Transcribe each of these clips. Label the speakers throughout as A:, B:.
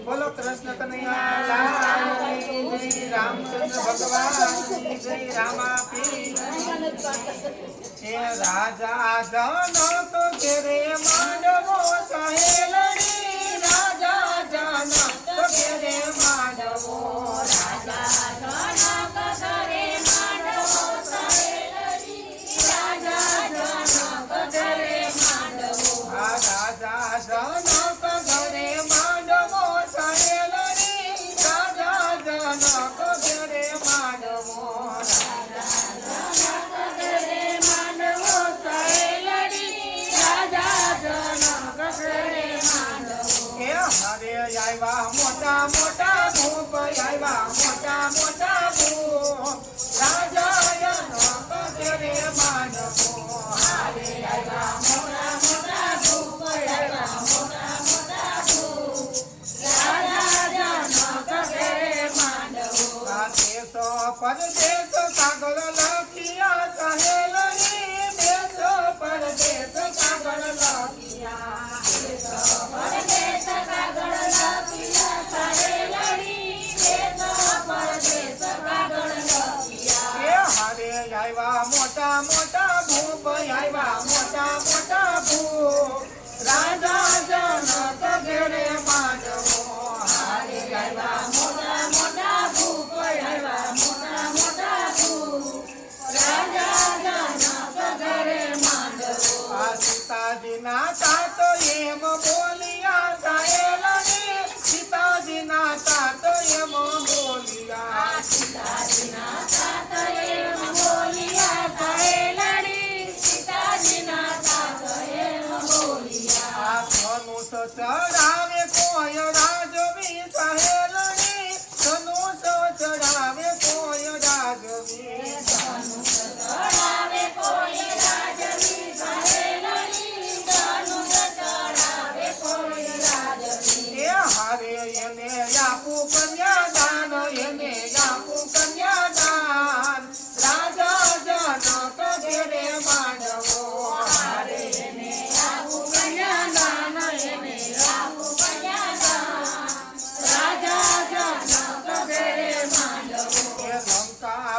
A: બોલો કૃષ્ણ કનૈયા જય રામચંદ્ર ભગવાન જય રામા રાજા જનો તો ઘેરે માનવો સહેલા my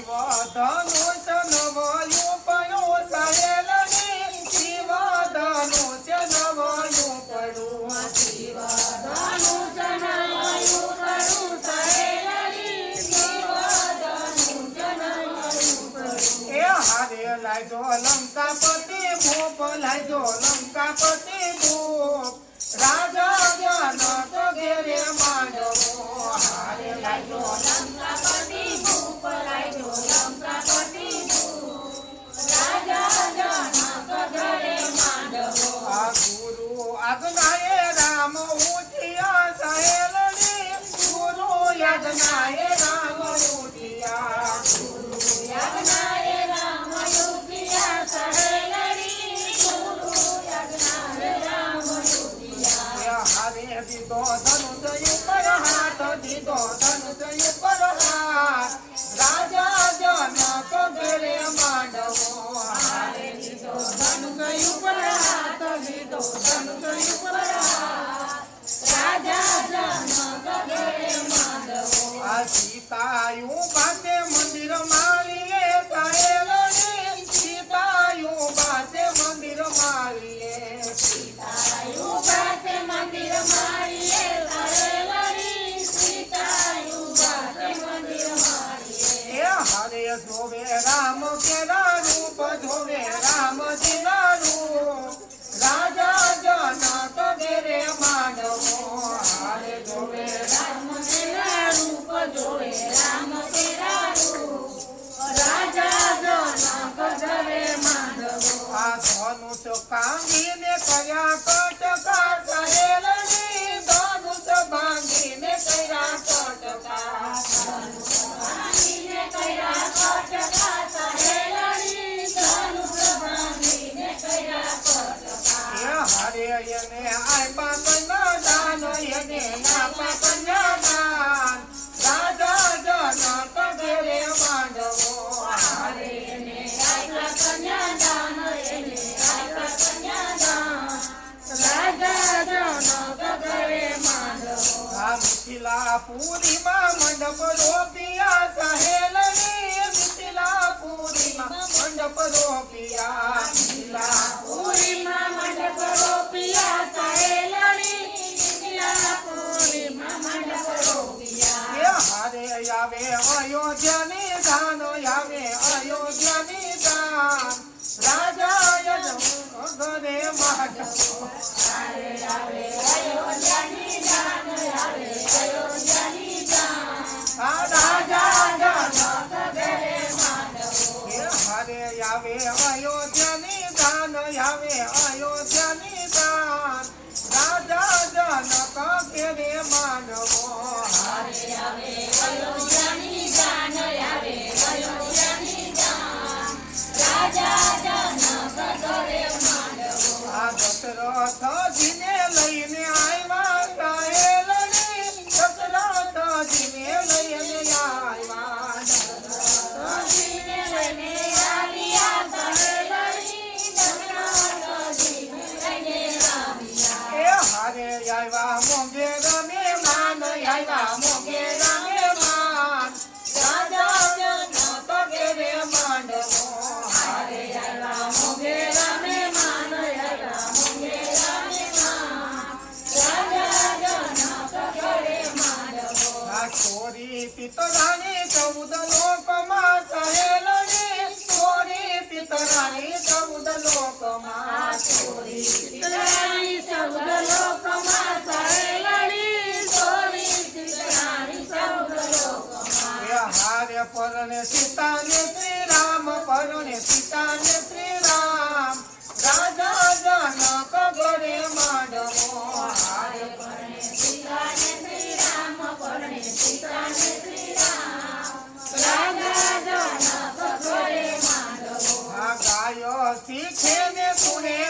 A: જીવાદાનો સનવાયો પડો સહેલની જીવાદાનો સનવાયો પડો જીવાદાનો સનવાયો પડો સહેલની જીવાદાનો સનવાયો પડો એ હારે લાજો લંકા પતિ રાજા પૂરીમાં મંડપ રોપિયા સહેલની મિથિલા મંડપ રોપિયા મિથિલા પૂરીમાં અયોધ્યા નિધાન આવે અયોધ્યા નિધાન સીતા ને શ્રી રામ રાજા જનક ગોરે માંડવો. હાય પરણે સીતા ગાયો શીખે ને પુણે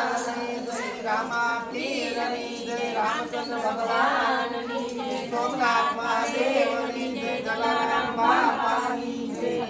A: શ્રી રામાપીરની જય રામચંદ્ર ભગવાનની સોમનાથ મહાદેવની જય જલારામ બાપાની જય.